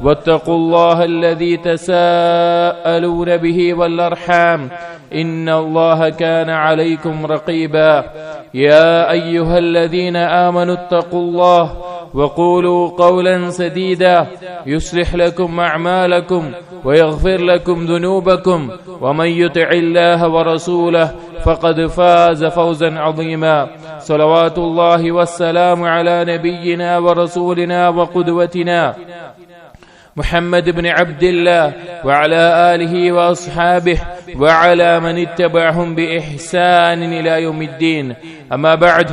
واتقوا الله الذي تساءلون به والأرحام إن الله كان عليكم رقيبا يا أيها الذين آمنوا اتقوا الله وقولوا قولا سديدا يصلح لكم أعمالكم ويغفر لكم ذنوبكم ومن يطع الله ورسوله فقد فاز فوزا عظيما صلوات الله والسلام على نبينا ورسولنا وقدوتنا محمد بن عبد الله وعلى آله وأصحابه وعلى من اتبعهم بإحسان إلى يوم الدين. أما بعد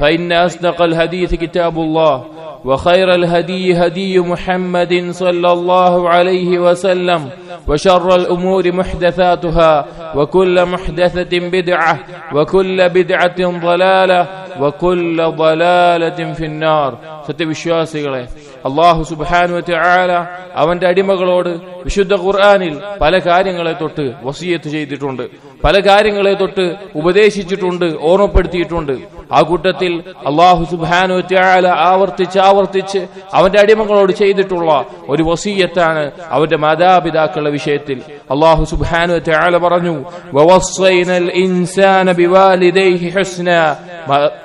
فإن أصدق الحديث كتاب الله وخير الهدي هدي محمد صلى الله عليه وسلم وشر الأمور محدثاتها وكل محدثة بدعة وكل بدعة ضلالة وكل ضلالة في النار. ستبشوا سيغلي അള്ളാഹു സുബാനു ആല അവന്റെ അടിമകളോട് വിശുദ്ധ ഖുർആാനിൽ പല കാര്യങ്ങളെ തൊട്ട് വസീയത്ത് ചെയ്തിട്ടുണ്ട്. പല കാര്യങ്ങളെ തൊട്ട് ഉപദേശിച്ചിട്ടുണ്ട് ഓർമ്മപ്പെടുത്തിയിട്ടുണ്ട്. ആ കൂട്ടത്തിൽ അള്ളാഹു സുബാനു ആല ആവർത്തിച്ച് ആവർത്തിച്ച് അവന്റെ അടിമകളോട് ചെയ്തിട്ടുള്ള ഒരു വസീയത്താണ് അവന്റെ മാതാപിതാക്കളുടെ വിഷയത്തിൽ. അള്ളാഹു സുബാനു ആല പറഞ്ഞു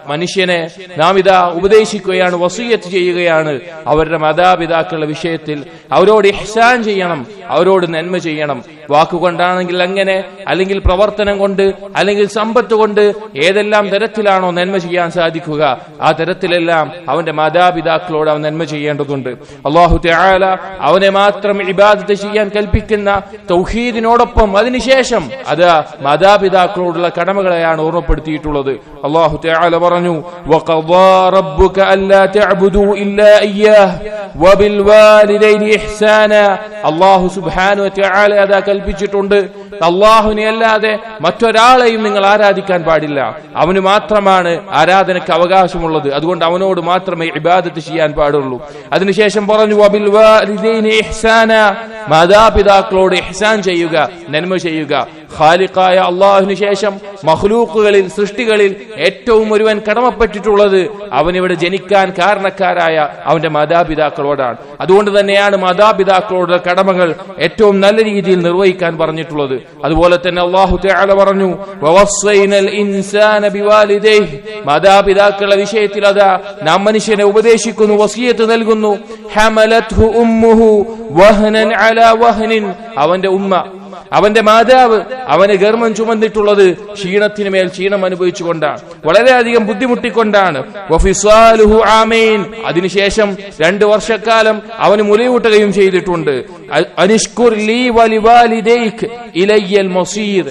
മനുഷ്യനെ നാം ഇതാ ഉപദേശിക്കുകയാണ് വസൂയത്ത് ചെയ്യുകയാണ്. അവരുടെ മാതാപിതാക്കളുടെ വിഷയത്തിൽ അവരോട് ഇഹ്സാൻ ചെയ്യണം അവരോട് നന്മ ചെയ്യണം. വാക്കുകൊണ്ടാണെങ്കിൽ അങ്ങനെ അല്ലെങ്കിൽ പ്രവർത്തനം കൊണ്ട് അല്ലെങ്കിൽ സമ്പത്ത് കൊണ്ട് ഏതെല്ലാം തരത്തിലാണോ നന്മ ചെയ്യാൻ സാധിക്കുക ആ തരത്തിലെല്ലാം അവന്റെ മാതാപിതാക്കളോട് അവൻ നന്മ ചെയ്യേണ്ടതുണ്ട്. അള്ളാഹു ത്യാല അവനെ മാത്രം ഇബാദത്ത് ചെയ്യാൻ കൽപ്പിക്കുന്ന തൗഹീദിനോടൊപ്പം അതിനുശേഷം അത് മാതാപിതാക്കളോടുള്ള കടമകളെയാണ് ഓർമ്മപ്പെടുത്തിയിട്ടുള്ളത്. അള്ളാഹു തആല പറഞ്ഞു വഖദാ റബ്ബുക അല്ലാ തഅബ്ദു ഇല്ലാ ഇയ്യാഹ് വബിൽ വാലിദൈനി ഇഹ്സാന. അല്ലാഹു സുബ്ഹാനഹു വതആല അതാ കൽപ്പിച്ചിട്ടുണ്ട്. അല്ലാഹുവിനെ അല്ലാതെ മറ്റൊരാളെയും നിങ്ങൾ ആരാധിക്കാൻ പാടില്ല. അവന് മാത്രമാണ് ആരാധനയ്ക്ക് അവകാശമുള്ളത്. അതുകൊണ്ട് അവനോട് മാത്രമേ ഇബാദത്ത് ചെയ്യാൻ പാടുള്ളൂ. അതിനുശേഷം പറഞ്ഞു വബിൽ വാലിദൈനി ഇഹ്സാന. മാതാപിതാക്കളോട് ഇഹ്സാൻ ചെയ്യുക നന്മ ചെയ്യുക. ഖാലിഖായ അള്ളാഹുവിന് ശേഷം മഹ്ലൂക്കുകളിൽ സൃഷ്ടികളിൽ ഏറ്റവും ഒരുവൻ കടമപ്പെട്ടിട്ടുള്ളത് അവനിവിടെ ജനിക്കാൻ കാരണക്കാരായ അവന്റെ മാതാപിതാക്കളോടാണ്. അതുകൊണ്ട് തന്നെയാണ് മാതാപിതാക്കളോട് കടമകൾ ഏറ്റവും നല്ല രീതിയിൽ നിർവഹിക്കാൻ പറഞ്ഞിട്ടുള്ളത്. അതുപോലെ തന്നെ അള്ളാഹു പറഞ്ഞു മാതാപിതാക്കളുടെ വിഷയത്തിൽ അതാ നാം മനുഷ്യനെ ഉപദേശിക്കുന്നു വസീയത്ത് നൽകുന്നു. അവന്റെ ഉമ്മ അവന്റെ മാതാവ് അവന് ഗർമ്മം ചുമന്നിട്ടുള്ളത് ക്ഷീണത്തിന് മേൽ ക്ഷീണം അനുഭവിച്ചുകൊണ്ടാണ് വളരെയധികം ബുദ്ധിമുട്ടിക്കൊണ്ടാണ്. അതിനുശേഷം രണ്ടു വർഷക്കാലം അവന് മുലയൂട്ടുകയും ചെയ്തിട്ടുണ്ട്.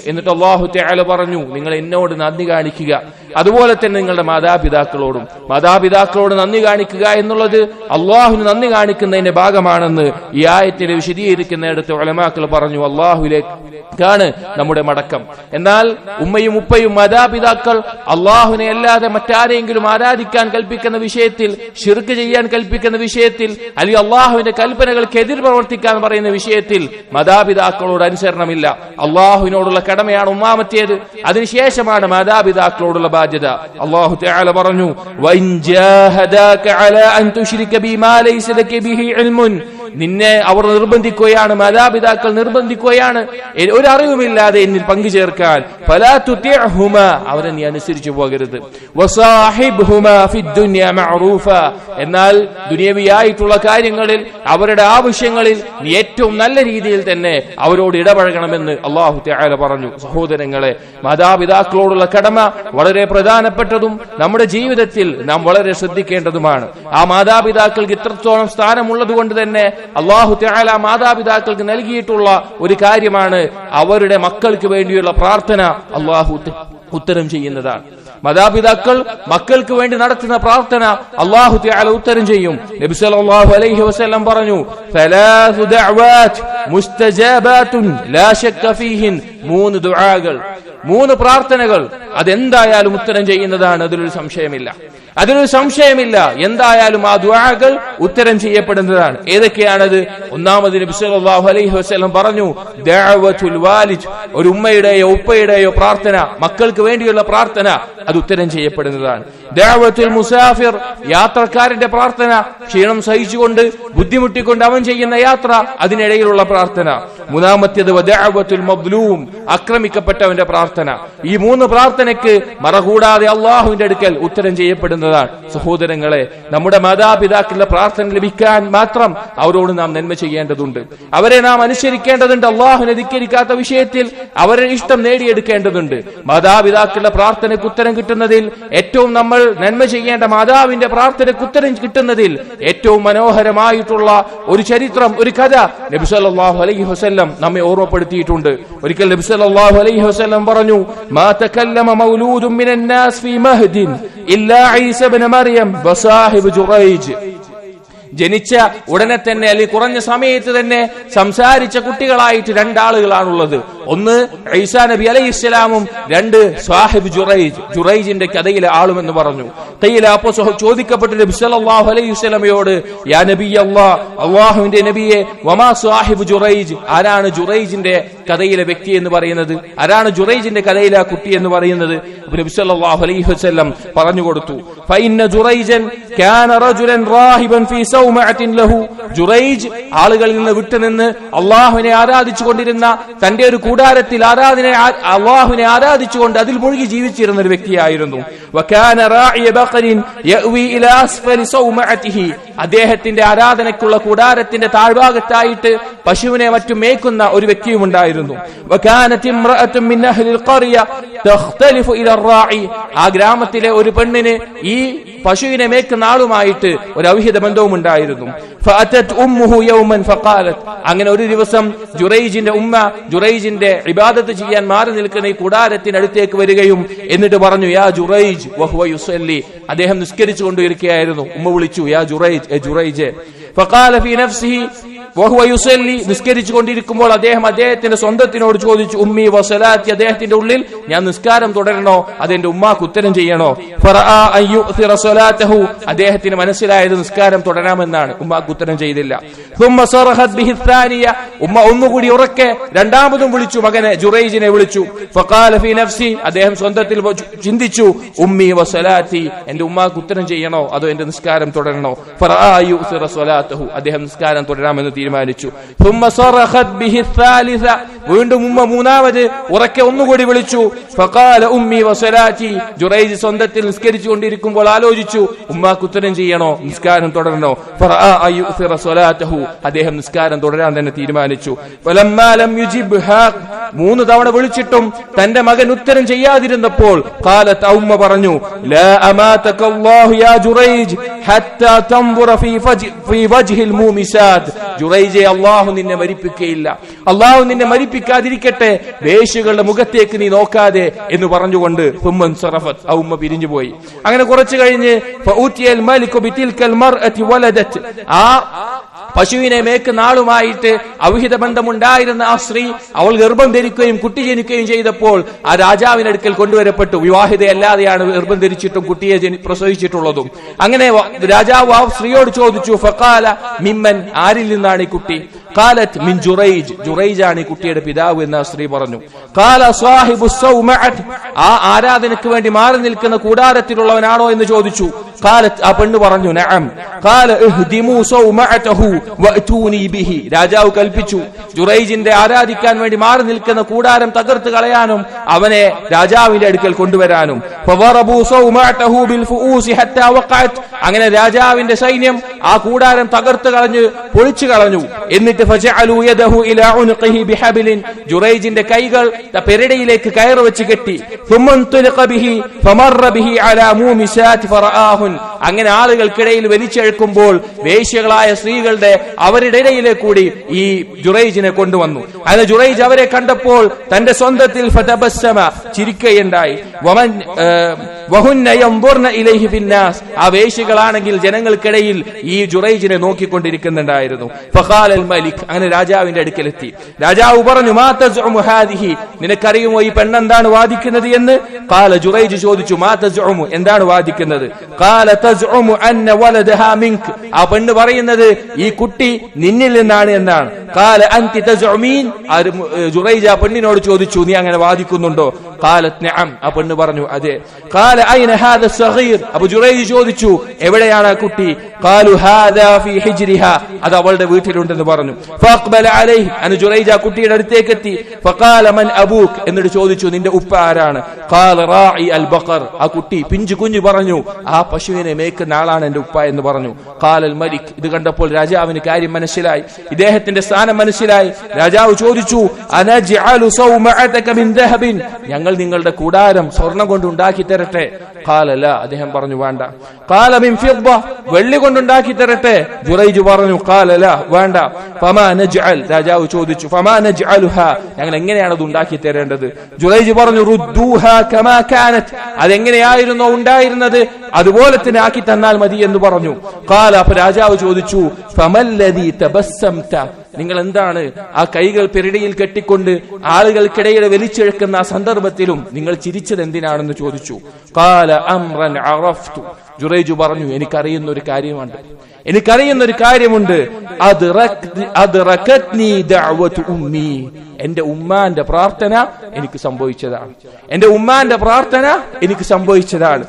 എന്നിട്ട് അള്ളാഹു പറഞ്ഞു നിങ്ങൾ എന്നോട് നന്ദി കാണിക്കുക. അതുപോലെ തന്നെ നിങ്ങളുടെ മാതാപിതാക്കളോടും മാതാപിതാക്കളോട് നന്ദി കാണിക്കുക എന്നുള്ളത് അള്ളാഹുവിന് നന്ദി കാണിക്കുന്നതിന്റെ ഭാഗമാണെന്ന് ഈ ആയത്തിനെ വിശദീകരിക്കുന്നിടത്ത് ഒലമാക്കൾ പറഞ്ഞു അള്ളാഹുലേക്കാണ് നമ്മുടെ മടക്കം. എന്നാൽ ഉമ്മയും ഉപ്പയും മാതാപിതാക്കൾ അള്ളാഹുവിനെ അല്ലാതെ മറ്റാരെങ്കിലും ആരാധിക്കാൻ കൽപ്പിക്കുന്ന വിഷയത്തിൽ ഷിർക്ക് ചെയ്യാൻ കൽപ്പിക്കുന്ന വിഷയത്തിൽ അല്ലെങ്കിൽ അള്ളാഹുവിന്റെ കൽപ്പനകൾക്ക് എതിർ പ്രവർത്തിക്കാൻ പറയുന്ന വിഷയത്തിൽ മാതാപിതാക്കളോട് അനുസരണമില്ല. അള്ളാഹുവിനോടുള്ള കടമയാണ് ഉമ്മാമത്തേത്. അതിനുശേഷമാണ് മാതാപിതാക്കളോടുള്ള ബാധ്യത അള്ളാഹു തആല പറഞ്ഞു ജാഹദാക അലാ അൻ തുശ്രിക ബിമാ ലൈസ ലക ബിഹി ഇൽമുൻ. നിന്നെ അവർ നിർബന്ധിക്കുകയാണ് മാതാപിതാക്കൾ നിർബന്ധിക്കുകയാണ്. ഒരു അറിവുമില്ലാതെ എന്നിൽ പങ്കുചേർക്കാൻ. ഫലാ തുത്യഹുമ അവരെ നീ അനുസരിച്ചു പോകരുത്. എന്നാൽ ദുനിയവിയായിട്ടുള്ള കാര്യങ്ങളിൽ അവരുടെ ആവശ്യങ്ങളിൽ നീ ഏറ്റവും നല്ല രീതിയിൽ തന്നെ അവരോട് ഇടപഴകണമെന്ന് അള്ളാഹു തആല പറഞ്ഞു. സഹോദരങ്ങളെ മാതാപിതാക്കളോടുള്ള കടമ വളരെ പ്രധാനപ്പെട്ടതും നമ്മുടെ ജീവിതത്തിൽ നാം വളരെ ശ്രദ്ധിക്കേണ്ടതുമാണ്. ആ മാതാപിതാക്കൾക്ക് ഇത്രത്തോളം സ്ഥാനമുള്ളത് കൊണ്ട് തന്നെ അള്ളാഹു തആല മാതാപിതാക്കൾക്ക് നൽകിയിട്ടുള്ള ഒരു കാര്യമാണ് അവരുടെ മക്കൾക്ക് വേണ്ടിയുള്ള പ്രാർത്ഥന. അള്ളാഹു ഉത്തരം ചെയ്യുന്നതാണ്. മാതാപിതാക്കൾ മക്കൾക്ക് വേണ്ടി നടത്തുന്ന പ്രാർത്ഥന അള്ളാഹു തആല ഉത്തരം ചെയ്യും. നബി സല്ലല്ലാഹു അലൈഹി വസല്ലം പറഞ്ഞു സലാസു ദഅവാത് മുസ്തജാബാതുൻ ലാ ശക്ക ഫീഹിൻ. മൂന്ന് ദുആകൾ മൂന്ന് പ്രാർത്ഥനകൾ. അതെന്തായാലും ഉത്തരം ചെയ്യുന്നതാണ് അതിലൊരു സംശയമില്ല. അതിലൊരു സംശയമില്ല. എന്തായാലും ആ ദുആകൾ ഉത്തരം ചെയ്യപ്പെടുന്നതാണ്. ഏതൊക്കെയാണത്? ഒന്നാമത് നബി സല്ലല്ലാഹു അലൈഹി വസല്ലം പറഞ്ഞു ദഅവത്തുൽ വാലിദ്. ഒരു ഉമ്മയുടെയോ ഉപ്പയുടെയോ പ്രാർത്ഥന മക്കൾക്ക് വേണ്ടിയുള്ള പ്രാർത്ഥന അത് ഉത്തരം ചെയ്യപ്പെടുന്നതാണ്. ദഅവത്തുൽ മുസാഫിർ. യാത്രക്കാരന്റെ പ്രാർത്ഥന ക്ഷീണം സഹിച്ചുകൊണ്ട് ബുദ്ധിമുട്ടിക്കൊണ്ട് അവൻ ചെയ്യുന്ന യാത്ര അതിനിടയിലുള്ള പ്രാർത്ഥന. മൂന്നാമത്തേത് വദഅവത്തുൽ മദ്ലൂം. ആക്രമിക്കപ്പെട്ടവന്റെ പ്രാർത്ഥന. ഈ മൂന്ന് പ്രാർത്ഥനയ്ക്ക് മറകൂടാതെ അള്ളാഹുവിന്റെ അടുക്കൽ ഉത്തരം ചെയ്യപ്പെടുന്നതാണ് സഹോദരങ്ങളെ നമ്മുടെ മാതാപിതാക്കളുടെ പ്രാർത്ഥന ലഭിക്കാൻ മാത്രം അവരോട് നാം നന്മ ചെയ്യേണ്ടതുണ്ട്. അവരെ നാം അനുസരിക്കേണ്ടതുണ്ട്. അള്ളാഹുവിനെ ധിക്കരിക്കാത്ത വിഷയത്തിൽ അവരെ ഇഷ്ടം നേടിയെടുക്കേണ്ടതുണ്ട്. മാതാപിതാക്കളുടെ പ്രാർത്ഥനയ്ക്ക് ഉത്തരം കിട്ടുന്നതിൽ ഏറ്റവും നമ്മൾ നന്മ ചെയ്യേണ്ട മാതാവിന്റെ പ്രാർത്ഥനയ്ക്ക് ഉത്തരം കിട്ടുന്നതിൽ ഏറ്റവും മനോഹരമായിട്ടുള്ള ഒരു ചരിത്രം ഒരു കഥ നബി സല്ലല്ലാഹു അലൈഹി വസ്ല്ലം നമ്മെ ഓർമ്മപ്പെടുത്തിയിട്ടുണ്ട്. ഒരിക്കൽ നബി സല്ലല്ലാഹു അലൈഹി വസ്ല്ലം പറഞ്ഞു മാ തകല്ലമ മൗലൂദുൻ മിനൻ നാസ് ഫീ മഹ്ദിൻ ഇല്ലാ ഈസ ഇബ്നു മറിയം വസാഹിബ് ജുറൈജ്. ജനിച്ച ഉടനെ തന്നെ അല്ലെങ്കിൽ കുറഞ്ഞ സമയത്ത് തന്നെ സംസാരിച്ച കുട്ടികളായിട്ട് രണ്ടാളുകളാണുള്ളത്. ഒന്ന് ഐസാ നബി അലൈഹി ഇസ്ലാമും രണ്ട് സാഹിബ് ജുറൈജ്. ജുറൈജിന്റെ കഥയിലെ ആളും എന്ന് പറഞ്ഞു. തയ്യിലെ അപ്പോ ചോദിക്കപ്പെട്ട നബി അലൈഹി യാ നബി അല്ലാഹ് അള്ളാഹുവിന്റെ നബിയെ വമാ സാഹിബ് ജുറൈജ്? ആരാണ് ജുറൈജിന്റെ കഥയിലെ വ്യക്തി എന്ന് പറയുന്നത് ആരാണ് ജുറൈജിന്റെ കഥയിലെ ആ കുട്ടി എന്ന് പറയുന്നത് അലൈഹി പറഞ്ഞു കൊടുത്തു ജുറൈജ് ആളുകളിൽ നിന്ന് വിട്ടുനിന്ന് അള്ളാഹുവിനെ ആരാധിച്ചു കൊണ്ടിരുന്ന തന്റെ ഒരു കൂടാരത്തിൽ ആരാധന അള്ളാഹുവിനെ ആരാധിച്ചുകൊണ്ട് അതിൽ മുഴുകി ജീവിച്ചിരുന്ന ഒരു വ്യക്തിയായിരുന്നു. അദ്ദേഹത്തിന്റെ ആരാധനയ്ക്കുള്ള കൂടാരത്തിന്റെ താഴ്ഭാഗത്തായിട്ട് പശുവിനെ മറ്റും മേക്കുന്ന ഒരു വ്യക്തിയും ആ ഗ്രാമത്തിലെ ഒരു പെണ്ണിന് ഈ പശുവിനെ മേക്കുന്ന ആളുമായിട്ട് ഒരു അവിഹിത ബന്ധവും ഉണ്ടായിരുന്നു അങ്ങനെ ഒരു ദിവസം ജുറൈജിന്റെ ഉമ്മ ജുറൈജിന്റെ ഇബാദത്ത് ചെയ്യാൻ മാറി നിൽക്കുന്ന ഈ കുടാരത്തിനടുത്തേക്ക് വരികയും എന്നിട്ട് പറഞ്ഞു യാ ജുറൈജ് വഹുവ യുസല്ലി. അദ്ദേഹം നിസ്കരിച്ചു കൊണ്ടിരിക്കുകയായിരുന്നു ഉമ്മ വിളിച്ചു യാ ജുറൈജ് ജുറൈജ്. ഫഖാല നഫ്സിഹി വഹുവയുസല്ലി നിസ്കരിച്ചു കൊണ്ടിരിക്കുമ്പോൾ അദ്ദേഹം അദ്ദേഹത്തിന്റെ സ്വന്തത്തിനോട് ചോദിച്ചു ഉമ്മി വസലാത്തി അദ്ദേഹത്തിന്റെ ഉള്ളിൽ ഞാൻ നിസ്കാരം തുടരണോ? അതെന്റെ ഉമ്മാക്ക് ഉത്തരം ചെയ്യണോ? അദ്ദേഹത്തിന് മനസ്സിലായത് നിസ്കാരം തുടരാമെന്നാണ്. ഉമ്മാക്ക് ഉത്തരം ചെയ്തില്ല. ഉമ്മ ഒന്നുകൂടി ഉറക്കെ രണ്ടാമതും വിളിച്ചു മകനെ ജുറൈജിനെ വിളിച്ചു. നഫ്സി. അദ്ദേഹം സ്വന്തത്തിൽ ചിന്തിച്ചു ഉമ്മി വസലാത്തി എന്റെ ഉമ്മാക്ക് ഉത്തരം ചെയ്യണോ? അതോ എന്റെ നിസ്കാരം തുടരണോ? അദ്ദേഹം നിസ്കാരം തുടരാമെന്ന് തീരുമാനിച്ചു ثم صرخت به الثالثة വീണ്ടും ഉമ്മ മൂന്നാമത് ഉറക്കെ ഒന്നുകൂടി വിളിച്ചു. ഫഖാല ഉമ്മി വസലാറ്റി ജുറൈജ് സ്വന്തത്തിൽ നിസ്കരിച്ചു കൊണ്ടിരിക്കുമ്പോൾ ആലോചിച്ചു ഉമ്മാക്ക് ഉത്തരം ചെയ്യണോ? നിസ്കാരം തുടരണോ? അദ്ദേഹം നിസ്കാരം തുടരാൻ തന്നെ തീരുമാനിച്ചു. മൂന്ന് തവണ വിളിച്ചിട്ടും തന്റെ മകൻ ഉത്തരം ചെയ്യാതിരുന്നപ്പോൾ കാലത്ത് ഉമ്മ പറഞ്ഞു അള്ളാഹു നിന്നെ മരിപ്പിക്കുകയില്ല അള്ളാഹു നിന്നെ മരിപ്പിക്കാതിരിക്കട്ടെ വേശികളുടെ മുഖത്തേക്ക് നീ നോക്കാതെ എന്ന് പറഞ്ഞുകൊണ്ട് സറഫത്ത് ആ ഉമ്മ പിരിഞ്ഞുപോയി. അങ്ങനെ കുറച്ചു കഴിഞ്ഞ് ആ പശുവിനെ മേക്കുന്ന ആളുമായിട്ട് അവിഹിത ബന്ധമുണ്ടായിരുന്ന ആ സ്ത്രീ അവൾ ഗർഭം ധരിക്കുകയും കുട്ടി ജനിക്കുകയും ചെയ്തപ്പോൾ ആ രാജാവിനടുക്കൽ കൊണ്ടുവരപ്പെട്ടു. വിവാഹിതയല്ലാതെയാണ് ഗർഭം ധരിച്ചിട്ടും കുട്ടിയെ പ്രസവിച്ചിട്ടുള്ളതും. അങ്ങനെ രാജാവ് ആ സ്ത്രീയോട് ചോദിച്ചു ഫക്കാല മിമ്മൻ ആരിൽ നിന്നാണ് ഈ കുട്ടി? കാലത്ത് മിൻ ജുറൈജ്. ജുറൈജ് ആണ് ഈ കുട്ടിയുടെ പിതാവ് എന്ന് ആ സ്ത്രീ പറഞ്ഞു. കാല സാഹിബു ആ ആരാധനയ്ക്ക് വേണ്ടി മാറി നിൽക്കുന്ന കൂടാരത്തിലുള്ളവനാണോ എന്ന് ചോദിച്ചു. കാലത്ത് ആ പെണ്ണ് പറഞ്ഞു നഅം. കാല ഇഹ്ദിമു സൗമഅതഹു വഅതൂനി ബിഹി. രാജാവ് കൽപ്പിച്ചു ജുറൈജിന്റെ ആരാധിക്കാൻ വേണ്ടി മാറി നിൽക്കുന്ന കൂടാരം തകർത്ത് കളയാനും അവനെ രാജാവിന്റെ അടുക്കൽ കൊണ്ടുവരാനും. സൗമഅതഹു ബിൽ ഹത്താ അങ്ങനെ രാജാവിന്റെ സൈന്യം ആ കൂടാരം തകർത്തു കളഞ്ഞു പൊളിച്ചു കളഞ്ഞു. എന്നിട്ട് ജുറൈജിന്റെ കൈകൾ പെരടയിലേക്ക് കയറ് വെച്ച് കെട്ടി. അങ്ങനെ ആളുകൾക്കിടയിൽ വലിച്ചെഴുക്കുമ്പോൾ വേശ്യകളായ സ്ത്രീകളുടെ അവരുടെ ഇടയിലെ കൂടി ഈ ജുറൈജിനെ കൊണ്ടുവന്നു. അങ്ങനെ ജുറൈജ് അവരെ കണ്ടപ്പോൾ തന്റെ സ്വന്തത്തിൽ ചിരിക്കുകയുണ്ടായി ആ വേശ്യകൾ യൻദുർന ഇലൈഹി ഫിന്നാസ് ആ വേശ്യകളാണെങ്കിൽ ജനങ്ങൾക്കിടയിൽ ഈ ജുറൈജിനെ നോക്കിക്കൊണ്ടിരിക്കുന്നുണ്ടായിരുന്നു. ഫഹാൽ അൽ മലിക് അങ്ങനെ രാജാവിന്റെ അടുക്കലെത്തി. രാജാവ് പറഞ്ഞു മാ തസ്ഉമു ഹാദിഹി? നിനക്കറിയുമോ ഈ പെണ്ണെന്താണ് വാദിക്കുന്നത് എന്ന്? കാല ജുറൈജ് ചോദിച്ചു മാതജുമു എന്താണ് വാദിക്കുന്നത്? കാല തസ്ഉമു അന്ന വലദഹാ ആ പെണ്ണ് പറയുന്നത് ഈ കുട്ടി നിന്നിൽ നിന്നാണ് എന്നാണ്. കാല അന്തി തസ്ഉമീൻ? ജുറൈജ് ആ പെണ്ണിനോട് ചോദിച്ചു നീ അങ്ങനെ വാദിക്കുന്നുണ്ടോ? കാലത്ത് നഅം. ആ പെണ്ണ് പറഞ്ഞു അതെ. കാല ഐന സഗീർ? അപ്പൊ ജുറൈജ് ചോദിച്ചു എവിടെയാണ് ആ കുട്ടി? അത് അവളുടെ വീട്ടിലുണ്ടെന്ന് പറഞ്ഞു. ഫഅഖ്ബല അലൈഹി. അന ജുറൈജ് ആ കുട്ടിയുടെ അടുത്തേക്ക് എത്തി അബൂക്ക് എന്നിട്ട് ചോദിച്ചു നിന്റെ ഉപ്പ ആരാണ്? അൽ ആ കുട്ടി പിഞ്ചു കുഞ്ഞു പറഞ്ഞു ആ പശുവിനെ മേക്കുന്ന ആളാണ് എന്റെ ഉപ്പ എന്ന് പറഞ്ഞു. കാലൽ മലിക്. ഇത് കണ്ടപ്പോൾ രാജാവിന് കാര്യം മനസ്സിലായി. ഇദ്ദേഹത്തിന്റെ സ്ഥാനം മനസ്സിലായി. രാജാവ് ചോദിച്ചു ഞങ്ങൾ നിങ്ങളുടെ കൂടാരം സ്വർണം കൊണ്ട് ഉണ്ടാക്കി തരട്ടെ. കാലല്ല അദ്ദേഹം പറഞ്ഞു വേണ്ട. ഖാല മിൻ ഫിദ്ദ. വെള്ളി കൊണ്ടുണ്ടാക്കി തരട്ടെ. ജുറൈജ് പറഞ്ഞു ഖാലല വേണ്ട. ഫമാ നജ്അൽ. രാജാവ് ചോദിച്ചു ഫമാ നജ്അലുഹ? ഞങ്ങൾ എങ്ങനെയാണ് അത് ഉണ്ടാക്കി തരേണ്ടത്? ജുറൈജ് പറഞ്ഞു റുദ്ദൂഹ കമാ കാനത്. അതെങ്ങനെയായിരുന്നോ ഉണ്ടായിരുന്നത്? അതുപോലെ തന്നെ ആക്കി തന്നാൽ മതി എന്ന് പറഞ്ഞു. കാല അപ്പൊ രാജാവ് ചോദിച്ചു നിങ്ങൾ എന്താണ് ആ കൈകൾ പെരടിയിൽ കെട്ടിക്കൊണ്ട് ആളുകൾക്കിടയിൽ വലിച്ചെഴുക്കുന്ന ആ സന്ദർഭത്തിലും നിങ്ങൾ ചിരിച്ചത് എന്തിനാണെന്ന് ചോദിച്ചു. കാല അംറൻ അറഫ്തു. ജുറൈജു പറഞ്ഞു എനിക്കറിയുന്ന ഒരു കാര്യമുണ്ട്. എനിക്കറിയുന്ന ഒരു കാര്യമുണ്ട് എന്റെ ഉമ്മാന്റെ പ്രാർത്ഥന എനിക്ക് സംഭവിച്ചതാണ്. എന്റെ ഉമ്മാന്റെ പ്രാർത്ഥന എനിക്ക് സംഭവിച്ചതാണ്.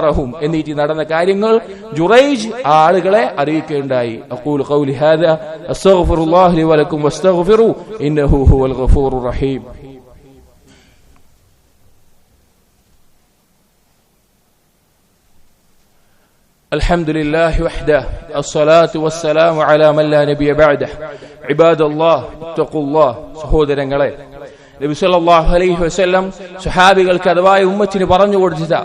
അഖ്ബറഹും എന്നിട്ട് നടന്ന കാര്യങ്ങൾ ജുറൈജ് ആ ആളുകളെ അറിയിക്കുകയുണ്ടായി അഖൂലു ഖൗലി ഹാദാ അസ്തഗ്ഫിറുല്ലാഹി ലി വലക്കും വസ്തഗ്ഫിറു ഇന്നഹു ഹുവൽ ഗഫൂറുർ റഹീം الحمد لله وحده الصلاة والسلام على من لا نبي بعده عباد الله اتقوا الله സഹോദരങ്ങളെ നബി സല്ലല്ലാഹു അലൈഹി വസല്ലം സ്വഹാബികൾക്ക് അഥവാ ഉമ്മത്തിന് പറഞ്ഞു കൊടുത്ത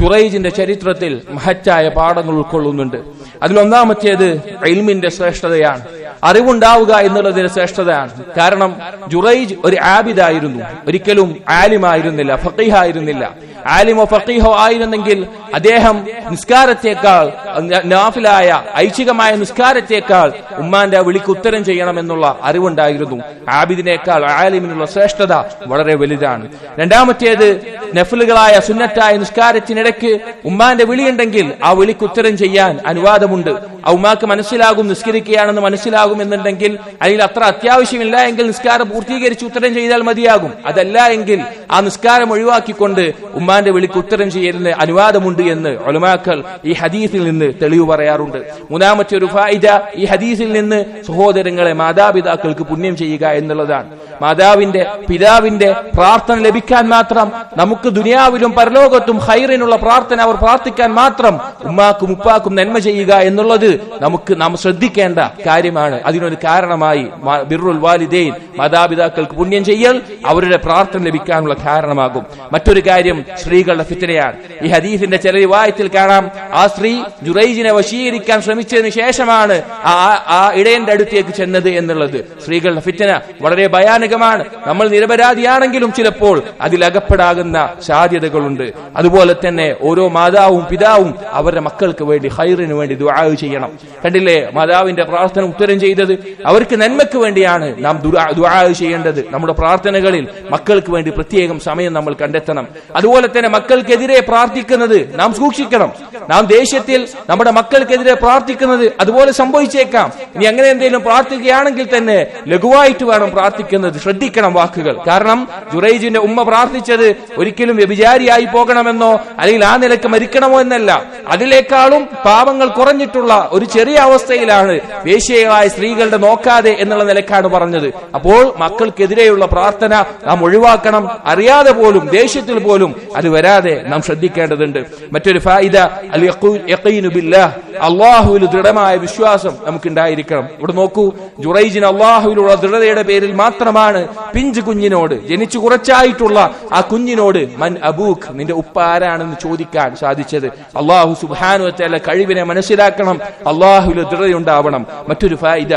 ജുറൈജിന്റെ ചരിത്രത്തിൽ മഹറ്റായ പാഠങ്ങൾ ഉൾക്കൊള്ളുന്നുണ്ട്. അതിലൊന്നാമത്തേത് ഇൽമിന്റെ ശ്രേഷ്ഠതയാണ്. അറിവുണ്ടാവുക എന്നുള്ളതിന്റെ ശ്രേഷ്ഠതയാണ്. കാരണം ജുറൈജ് ഒരു ആബിദായിരുന്നു. ഒരിക്കലും ആലിമായിരുന്നില്ല ഫക്കീഹായിരുന്നില്ല ആലിമോ ഫക്കീഹോ ആയിരുന്നെങ്കിൽ അദ്ദേഹം നിസ്കാരത്തേക്കാൾ നാഫിലായ ഐച്ഛികമായ നിസ്കാരത്തേക്കാൾ ഉമ്മാന്റെ വിളിക്ക് ഉത്തരം ചെയ്യണമെന്നുള്ള അറിവുണ്ടായിരുന്നു. ആബിദിനേക്കാൾ ആലിമിനുള്ള ശ്രേഷ്ഠത വളരെ വലുതാണ്. രണ്ടാമത്തേത് നഫലുകളായ സുന്നത്തായ നിസ്കാരത്തിനിടയ്ക്ക് ഉമ്മാന്റെ വിളിയുണ്ടെങ്കിൽ ആ വിളിക്ക് ഉത്തരം ചെയ്യാൻ അനുവാദമുണ്ട്. ആ ഉമ്മാക്ക് മനസ്സിലാകും നിസ്കരിക്കുകയാണെന്ന് മനസ്സിലാകും എന്നുണ്ടെങ്കിൽ അതിൽ അത്ര അത്യാവശ്യമില്ല എങ്കിൽ നിസ്കാരം പൂർത്തീകരിച്ച് ഉത്തരം ചെയ്താൽ മതിയാകും. അതല്ല എങ്കിൽ ആ നിസ്കാരം ഒഴിവാക്കിക്കൊണ്ട് ഉമ്മാന്റെ വിളിക്ക് ഉത്തരം ചെയ്യലിന് അനുവാദമുണ്ട് എന്ന് ഒലമാക്കൾ ഈ ഹദീസിൽ നിന്ന് തെളിവ് പറയാറുണ്ട്. മൂന്നാമത്തെ ഒരു ഫായിദ ഈ ഹദീസിൽ നിന്ന് സഹോദരങ്ങളെ മാതാപിതാക്കൾക്ക് പുണ്യം ചെയ്യുക എന്നുള്ളതാണ്. മാതാവിന്റെ പിതാവിന്റെ പ്രാർത്ഥന ലഭിക്കാൻ മാത്രം നമുക്ക് ദുനിയാവിലും പരലോകത്തും ഹൈറിനുള്ള പ്രാർത്ഥന അവർ പ്രാർത്ഥിക്കാൻ മാത്രം ഉമ്മാക്കും ഉപ്പാക്കും നന്മ ചെയ്യുക എന്നുള്ളത് നമുക്ക് നാം ശ്രദ്ധിക്കേണ്ട കാര്യമാണ്. അതിനൊരു കാരണമായി ബിറുൽ വാലിദൈൻ മാതാപിതാക്കൾക്ക് പുണ്യം ചെയ്യൽ അവരുടെ പ്രാർത്ഥന ലഭിക്കാനുള്ള കാരണമാകും. മറ്റൊരു കാര്യം സ്ത്രീകളുടെ ഫിത്തനയാണ് ഈ ഹദീഫിന്റെ ചില വിവാഹത്തിൽ കാണാം ആ സ്ത്രീ ജുറൈജിനെ വശീകരിക്കാൻ ശ്രമിച്ചതിന് ശേഷമാണ് ആ ഇടയന്റെ അടുത്തേക്ക് ചെന്നത് എന്നുള്ളത്. സ്ത്രീകളുടെ ഫിത്തന വളരെ ഭയാനകമാണ് നമ്മൾ നിരപരാധിയാണെങ്കിലും ചിലപ്പോൾ അതിലകപ്പെടാകുന്ന സാധ്യതകളുണ്ട്. അതുപോലെ തന്നെ ഓരോ മാതാവും പിതാവും അവരുടെ മക്കൾക്ക് വേണ്ടി ഹൈറിന് വേണ്ടി ദുആ ചെയ്യണം. കണ്ടില്ലേ? മാതാവിന്റെ പ്രാർത്ഥന ഉത്തരം ചെയ്തത് അവർക്ക് നന്മയ്ക്ക് വേണ്ടിയാണ് നാം ദുആ ചെയ്യേണ്ടത്. നമ്മുടെ പ്രാർത്ഥനകളിൽ മക്കൾക്ക് വേണ്ടി പ്രത്യേകം സമയം നമ്മൾ കണ്ടെത്തണം. അതുപോലെ തന്നെ മക്കൾക്കെതിരെ പ്രാർത്ഥിക്കുന്നത് നാം സൂക്ഷിക്കണം. നാം ദേഷ്യത്തിൽ നമ്മുടെ മക്കൾക്കെതിരെ പ്രാർത്ഥിക്കുന്നത് അതുപോലെ സംഭവിച്ചേക്കാം. ഇനി അങ്ങനെ എന്തെങ്കിലും പ്രാർത്ഥിക്കുകയാണെങ്കിൽ തന്നെ ലഘുവായിട്ട് വേണം പ്രാർത്ഥിക്കുന്നത് അത് ശ്രദ്ധിക്കണം വാക്കുകൾ. കാരണം ജുറൈജിന്റെ ഉമ്മ പ്രാർത്ഥിച്ചത് ഒരിക്കലും വ്യഭിചാരിയായി പോകണമെന്നോ അല്ലെങ്കിൽ ആ നിലയ്ക്ക് മരിക്കണമോ എന്നല്ല. അതിലേക്കാളും പാപങ്ങൾ കുറഞ്ഞിട്ടുള്ള ഒരു ചെറിയ അവസ്ഥയിലാണ് വേശ്യകളായ സ്ത്രീകളുടെ നോക്കാതെ എന്നുള്ള നിലക്കാണ് പറഞ്ഞത്. അപ്പോൾ മക്കൾക്കെതിരെയുള്ള പ്രാർത്ഥന നാം ഒഴിവാക്കണം. അറിയാതെ പോലും ദേഷ്യത്തിൽ പോലും അത് വരാതെ നാം ശ്രദ്ധിക്കേണ്ടതുണ്ട്. മറ്റൊരു ഫായിദ അള്ളാഹുവിൽ ദൃഢമായ വിശ്വാസം നമുക്ക് ഉണ്ടായിരിക്കണം ഇവിടെ നോക്കൂ ജുറൈജിൻ അള്ളാഹുവിലുള്ള ദൃഢതയുടെ പേരിൽ മാത്രമാണ് പിഞ്ച് കുഞ്ഞിനോട്. ജനിച്ചു കുറച്ചായിട്ടുള്ള ആ കുഞ്ഞിനോട് മൻ അബൂഖ് നിന്റെ ഉപ്പ ആരാണെന്ന് ചോദിക്കാൻ സാധിച്ചത്? അള്ളാഹു സുബാനുവത്തല്ല കഴിവിനെ മനസ്സിലാക്കണം. അള്ളാഹുവിൽ ദൃഢതയുണ്ടാവണം. മറ്റൊരു ഫായിദ.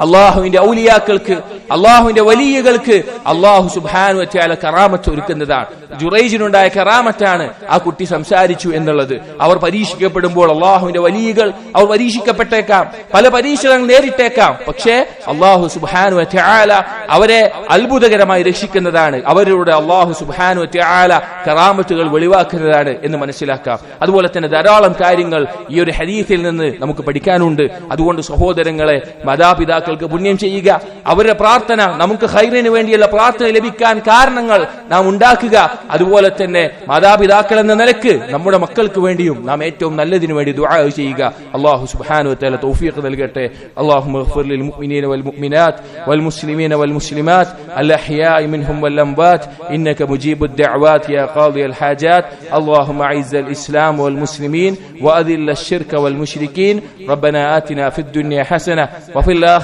അള്ളാഹുവിന്റെ ഔലിയാക്കൾക്ക് അള്ളാഹുവിന്റെ വലിയകൾക്ക് അള്ളാഹു സുബാനു വറ്റാല കറാമത്ത് ഒരുക്കുന്നതാണ്. ജുറൈജിനുണ്ടായ കറാമത്താണ് ആ കുട്ടി സംസാരിച്ചു എന്നുള്ളത്. അവർ പരീക്ഷിക്കപ്പെടുമ്പോൾ അള്ളാഹുവിന്റെ വലിയകൾ അവർ പരീക്ഷിക്കപ്പെട്ടേക്കാം. പല പരീക്ഷകൾ നേരിട്ടേക്കാം. പക്ഷേ അള്ളാഹു സുബാനു വറ്റാല അവരെ അത്ഭുതകരമായി രക്ഷിക്കുന്നതാണ്. അവരുടെ അള്ളാഹു സുബാനു വറ്റാല കറാമത്തുകൾ വെളിവാക്കുന്നതാണ് എന്ന് മനസ്സിലാക്കാം. അതുപോലെ തന്നെ ധാരാളം കാര്യങ്ങൾ ഈ ഒരു ഹരീഫിൽ നിന്ന് നമുക്ക് പഠിക്കാനുണ്ട്. അതുകൊണ്ട് സഹോദരങ്ങളെ മാതാപിതാക്കൾക്ക് പുണ്യം ചെയ്യുക അവരുടെ പ്രാർത്ഥന നമുക്ക് ഹൈറിന് വേണ്ടിയുള്ള പ്രാർത്ഥന ലഭിക്കാൻ കാരണങ്ങൾ നാം ഉണ്ടാക്കുക അതുപോലെ തന്നെ മാതാപിതാക്കൾ എന്ന നിലക്ക് നമ്മുടെ മക്കൾക്ക് വേണ്ടിയും നാം ഏറ്റവും നല്ലതിനു വേണ്ടി ദുആ ചെയ്യുക അള്ളാഹു സുബ്ഹാനഹു വതആല തൗഫീഖ് നൽകട്ടെ اللهم اغفر للمؤمنين والمؤمنات والمسلمين والمسلمات الأحياء منهم والأموات إنك مجيب الدعوات يا قاضي الحاجات اللهم أعز الإسلام والمسلمين وأذل الشرك والمشركين ربنا آتنا في الدنيا حسنة وفي